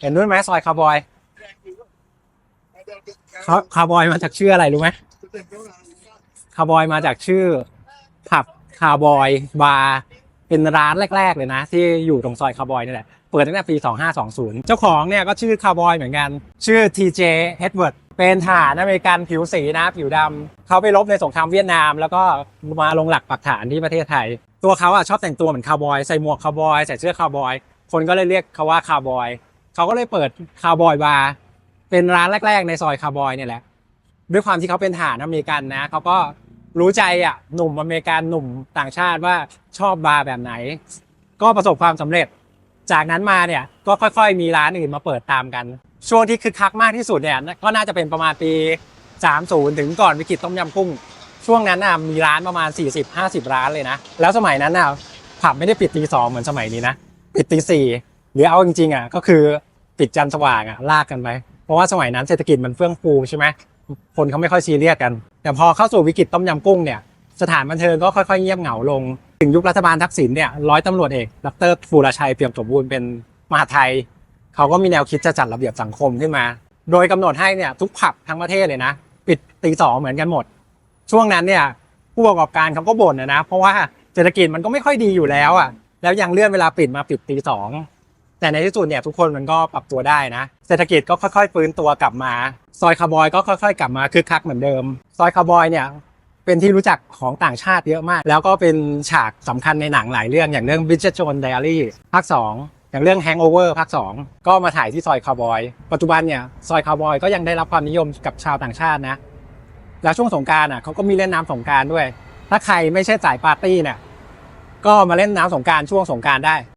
เห็นด้วยไหมซอยคาร์บอยคาคาร์บอยมาจากชื่ออะไรรู้ไหมคาร์บอยมาจากชื่อผับคาร์บอยบาร์เป็นร้านแรก ๆ เลยนะ ที่อยู่ตรงซอยคาร์บอยนี่แหละเปิดตั้งแต่ปี 2520 เจ้าของเนี่ยก็ชื่อคาร์บอยเหมือนกัน ชื่อ TJ Edward เป็นทหารอเมริกันผิวสีนะ ผิวดำเขาไปรบในสงครามเวียดนาม แล้วก็มาลงหลักปักฐานที่ประเทศไทย ตัวเขาอะชอบแต่งตัวเหมือนคาร์บอย ใส่หมวกคาร์บอย ใส่เสื้อคาร์บอย คนก็เลยเรียกเขาว่าคาร์บอย เขาก็เลยเปิดคาร์บอยบาร์เป็นร้านแรก ๆ ในซอยคาร์บอยเนี่ยแหละ ด้วยความที่เขาเป็นทหารอเมริกันนะเขาก็รู้ใจอะหนุ่มอเมริกันหนุ่มต่างชาติว่าชอบบาร์แบบไหน ก็ประสบความสำเร็จ จากนั้นมาเนี่ยก็ค่อยๆ มีร้านอื่นมาเปิดตามกัน ช่วงที่คึกคักมากที่สุดเนี่ยก็น่าจะเป็นประมาณปี 30 ถึงก่อนวิกฤตต้มยำกุ้ง ช่วงนั้นน่ะมีร้านประมาณ 40-50 ร้านเลยนะ แล้วสมัยนั้นน่ะผับไม่ได้ปิดตีสองเหมือนสมัยนี้นะ ปิดตีสี่หรือเอาจริงๆอะก็คือ ปิดจันทร์สว่างอะลากกันไปเพราะว่าสมัยนั้นเศรษฐกิจมันเฟื่องฟูใช่ไหมคนเขาไม่ค่อยซีเรียสกัน แต่พอเข้าสู่วิกฤตต้มยำกุ้งเนี่ยสถานบันเทิงก็ค่อยๆเงียบเหงาลง ถึงยุครัฐบาลทักษิณเนี่ยร้อยตำรวจเอกดรฟูรชัยเปี่ยมสมบูรณ์เป็นมหาไทย เขาก็มีแนวคิดจะจัดระเบียบสังคมขึ้นมา โดยกำหนดให้เนี่ยทุกผับทั้งประเทศเลยนะ ปิดตีสองเหมือนกันหมด ช่วงนั้นเนี่ยผู้ประกอบการเขาก็บ่นนะนะเพราะว่าเศรษฐกิจมันก็ไม่ค่อยดีอยู่แล้วอะแล้วยังเลื่อนเวลาปิดมาปิดตีสอง แต่ในที่สุดเนี่ยทุกคนมันก็ปรับตัวได้นะ เศรษฐกิจก็ค่อยๆฟื้นตัวกลับมา ซอยคาร์บอยก็ค่อยๆ กลับมาคึกคักเหมือนเดิม ซอยคาร์บอยเนี่ยเป็นที่รู้จักของต่างชาติเยอะมาก แล้วก็เป็นฉากสำคัญในหนังหลายเรื่องอย่างเรื่อง Bridget Jones Diary ภาค 2อย่างเรื่อง Hangover ภาค 2 ก็มาถ่ายที่ซอยคาร์บอย ปัจจุบันเนี่ยซอยคาร์บอยก็ยังได้รับความนิยมกับชาวต่างชาตินะ แล้วช่วงสงการอะเขาก็มีเล่นน้ำสงการด้วย ถ้าใครไม่ใช่สายปาร์ตี้เนี่ยก็มาเล่นน้ำสงการช่วงสงการได้